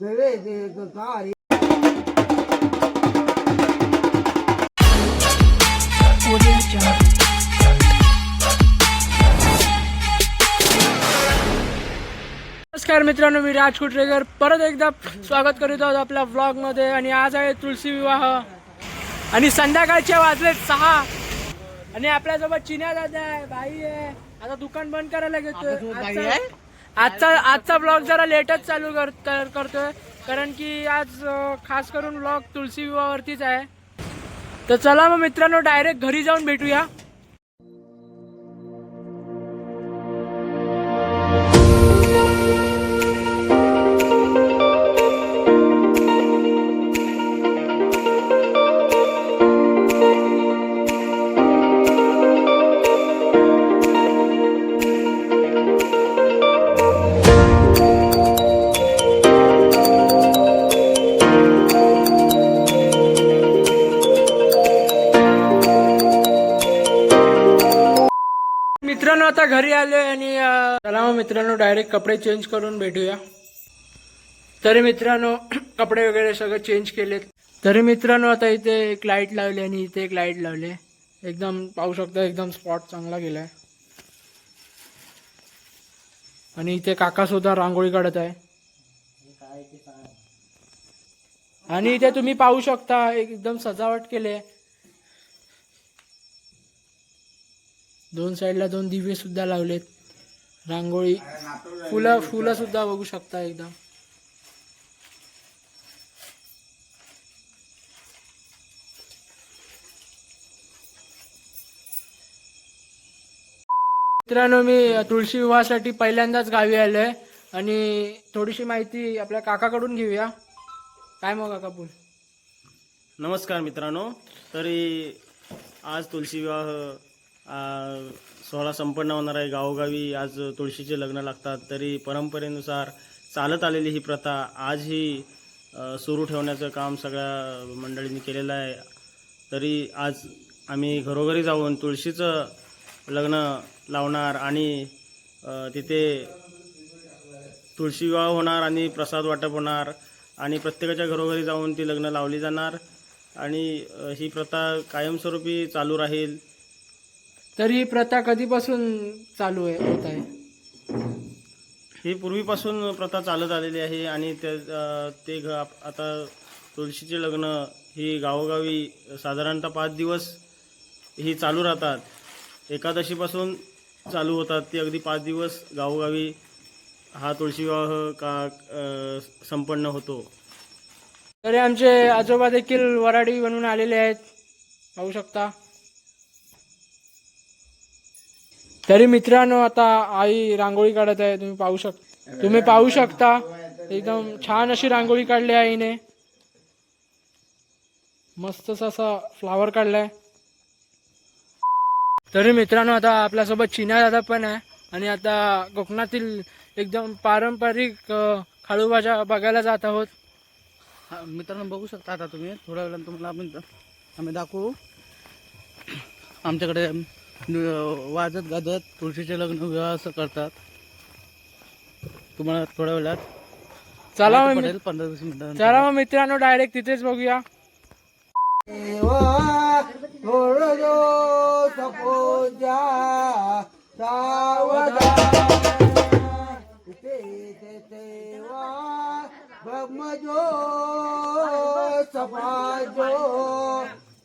तेरे नमस्कार मित्रांनो मी राज कुटरेकर. परत एकदा स्वागत करीत आहोत आपल्या व्लॉगमध्ये आणि आज आहे तुळशी विवाह. आणि संध्याकाळचे वाजले सहा. आणि आपल्यासोबत चिन्या दादा आहे बाई आहे. आता दुकान बंद करायला घेतोय. आजचा- आजचा ब्लॉग जरा लेटच चालू कर- कर- करतोय. कारण की आज खास करून ब्लॉग तुळशी विवाहावरतीच आहे. तर चला मग मित्रांनो डायरेक्ट घरी जाऊन भेटूया. घरी आलोय आणि चला मग मित्रांनो डायरेक्ट कपडे चेंज करून भेटूया. तरी मित्रांनो कपडे वगैरे सगळं चेंज केलेत. तरी मित्रांनो आता इथे एक लाइट लावली आणि इथे एक लाइट लावली. एकदम पाहू शकता एकदम स्पॉट चांगला गेलाय. आणि इथे काका सुद्धा रांगोळी काढत आहे. आणि इथे तुम्ही पाहू शकता एकदम सजावट केली आहे. दोन साईडला दोन दिवे सुद्धा लावलेत. रांगोळी. फुलं फुलं सुद्धा बघू शकता एकदम मित्रांनो मी तुळशी विवाहासाठी पहिल्यांदाच गावी आलोय. आणि थोडीशी माहिती आपल्या काकाकडून घेऊया. काय मग काका बोल. नमस्कार मित्रांनो. तरी आज तुळशी विवाह सोहळा संपन्न होणार आहे. गावोगावी आज तुळशीचे लग्न लागतात. तरी परंपरेनुसार चालत आलेली ही प्रथा आजही सुरू ठेवण्याचं काम सगळ्या मंडळींनी केलेलं आहे. तरी आज आम्ही घरोघरी जाऊन तुळशीचं लग्न लावणार आणि तिथे तुळशी विवाह होणार आणि प्रसाद वाटप होणार आणि प्रत्येकाच्या घरोघरी जाऊन ती लग्न लावली जाणार आणि ही प्रथा कायमस्वरूपी चालू राहील. तर ही प्रथा कधीपासून चालू आहे होत आहे? ही पूर्वीपासून प्रथा चालत आलेली आहे आणि ते अ, ते घ आप- आता तुळशीचे लग्न ही गावोगावी साधारणतः पाच दिवस ही चालू राहतात. एकादशीपासून चालू होतात ती अगदी पाच दिवस गावोगावी हा तुळशी विवाह का अ, संपन्न होतो. तरी आमचे आजोबा देखील वराडी बनवून आलेले आहेत. पाहू शकता. तरी मित्रांनो आता आई रांगोळी काढत आहे तुम्ही पाहू शक तुम्ही पाहू शकता. एकदम छान अशी रांगोळी काढली आहे आईने. मस्तच असा फ्लावर काढलाय. तरी मित्रांनो आता आपल्यासोबत चिन्या दादा पण आहे. आणि आता कोकणातील एकदम पारंपरिक खाळूभाज्या खाळू भाज्या बघायला जात आहोत. मित्रांनो बघू शकता आता तुम्ही. थोड्या वेळानं तुम्हाला आम्ही आम्ही दाखवू. आमच्याकडे वाजत गाजत तुळशीचे लग्न विवाह असं करतात. तुम्हाला थोड्या वेळात चला पडेल पंधरा वीस मिनिटांनंतर. चला मग मित्रांनो डायरेक्ट तिथेच बघूया. देवा थोडं जो सपोजा.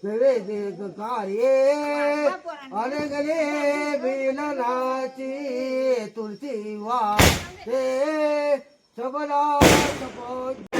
सावधान ते ते तेवा ब्रह्मजो सफाजो तेरे देख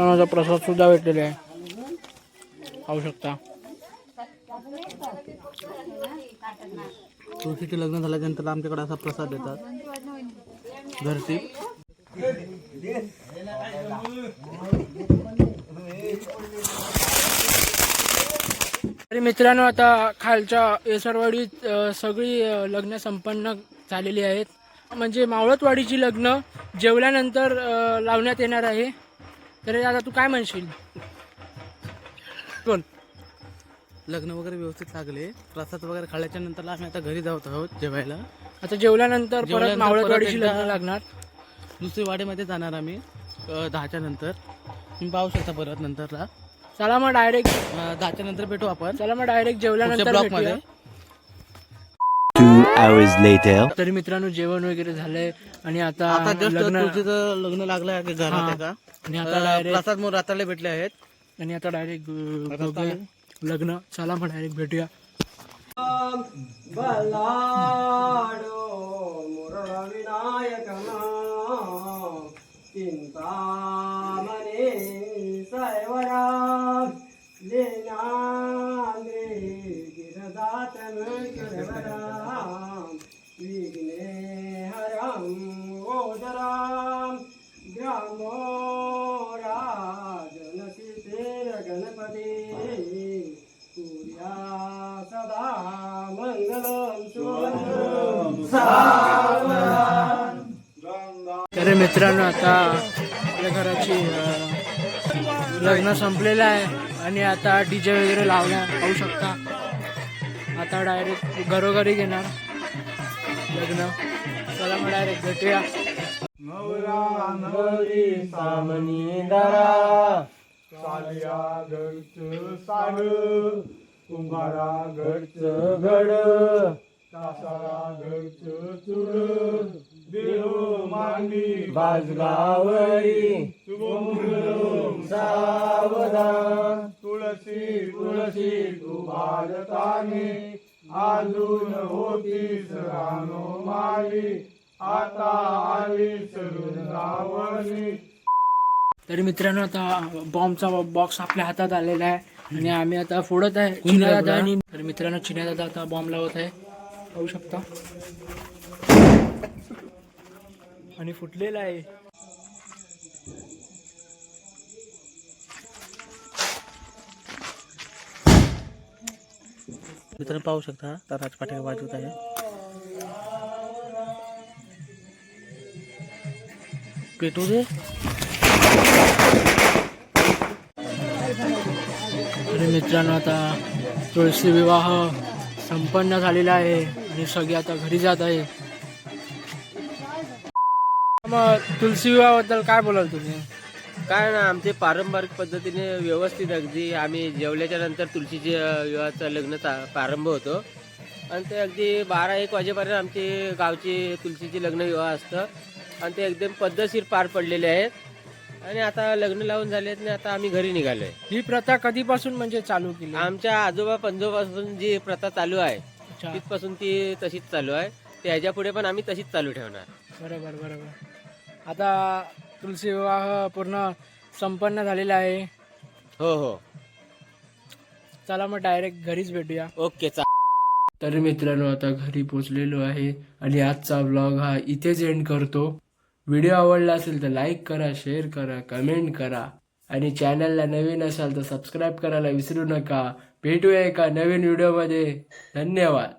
प्रसाद सुद्धा भेटलेले आहे. पाहू शकता. तुळशीचे लग्न झाल्यानंतर आमच्याकडे असा प्रसाद देतात. घरची तरी मित्रांनो आता खालच्या येसरवाडीत सगळी लग्न संपन्न झालेली आहेत. म्हणजे मावळतवाडीची लग्न जेवल्यानंतर लावण्यात येणार आहे. तर आता तू काय म्हणशील? बोल लग्न वगैरे व्यवस्थित लागले. प्रसाद वगैरे खाल्ल्याच्या नंतर आम्ही आता घरी जात आहोत जेवायला. आता जेवल्यानंतर परत जेवल्यानंतर मावळतवाडीची परत एकदा- लग्न लागणार. दुसरी वाडीमध्ये जाणार आम्ही अ, दहाच्या नंतर. तुम्ही पाहू शकता परत नंतरला. चला मग डायरेक्ट अ, दहाच्या नंतर भेटू आपण. चला मग डायरेक्ट जेवल्यानंतर ब्लॉकमध्ये भेटूया. Two hours later. तरी मित्रांनो जेवण वगैरे झालंय आणि आता आता जस्ट लग्न तुळशीचं लग्न लागलं आहे. घरात एका आणि आता डायरेक्ट प्रसाद मोर रात्राला भेटले आहेत. आणि आता डायरेक्ट. लग्न चला मग डायरेक्ट भेटूया. बल्लाडो मुरळ विनायक नाम मित्रांनो आता आपल्या घराची लग्न संपलेलं आहे आणि आता डीजे वगैरे लावला पाहू शकता. आता डायरेक्ट घरोघरी घेणार लग्न. चला मग डायरेक्ट भेटूया. सामनी कुंभारा घरच घड कासारा घरच चुड. बाजगावरी सावधान. तुळशी तुळशी तू भारताने अजून होतीस रानो माली आता आली वृंदावनी. तरी मित्रांनो आता बॉम्बचा बॉक्स आपल्या हातात आलेला आहे आणि आम्ही आता फोडत आहे चिन्या दादा आणि तर मित्रांनो चिन्या दादा आता बॉम्ब लावत आहे. पाहू शकता. आणि फुटलेला आहे. मित्रांनो पाहू शकता तर राजपाट्या वाजवत आहे. पेटू दे. आणि मित्रांनो आता तुळशी विवाह संपन्न झालेला आहे आणि सगळे आता घरी जात आहे. मग तुलसी विवाहाबद्दल काय बोलाल तुम्ही? काय ना आमचे पारंपरिक पद्धतीने व्यवस्थित अगदी आम्ही जेवल्याच्या नंतर तुळशीचे विवाहाचं लग्न प्रारंभ होतो. आणि ते अगदी बारा एक वाजेपर्यंत आमचे गावचे तुळशीचे लग्न विवाह असतं. आणि ते एकदम पद्धतशीर पार पडलेले आहेत. आणि आता लग्न लावून झाले आहेत आणि आता आम्ही घरी निघालो आहे ही प्रथा कधीपासून म्हणजे चालू केली? आमच्या आजोबा पंजोबापासून जी प्रथा चालू आहे तिथपासून ती तशीच चालू आहे. ते ह्याच्या पुढे पण आम्ही तशीच चालू ठेवणार. बरोबर बरोबर. आता तुलसी विवाह पूर्ण संपन्न झालेला आहे. हो हो. चला मग डायरेक्ट घरीच भेटूया. ओके चा तर मित्रांनो आता घरी पोचलेलो आहे आणि आजचा व्लॉग हा इथेच एंड करतो. व्हिडिओ आवडला असेल तर लाईक करा शेअर करा कमेंट करा. आणि चॅनलला नवीन असाल तर सबस्क्राईब करायला विसरू नका. भेटूया एका नवीन व्हिडिओमध्ये धन्यवाद.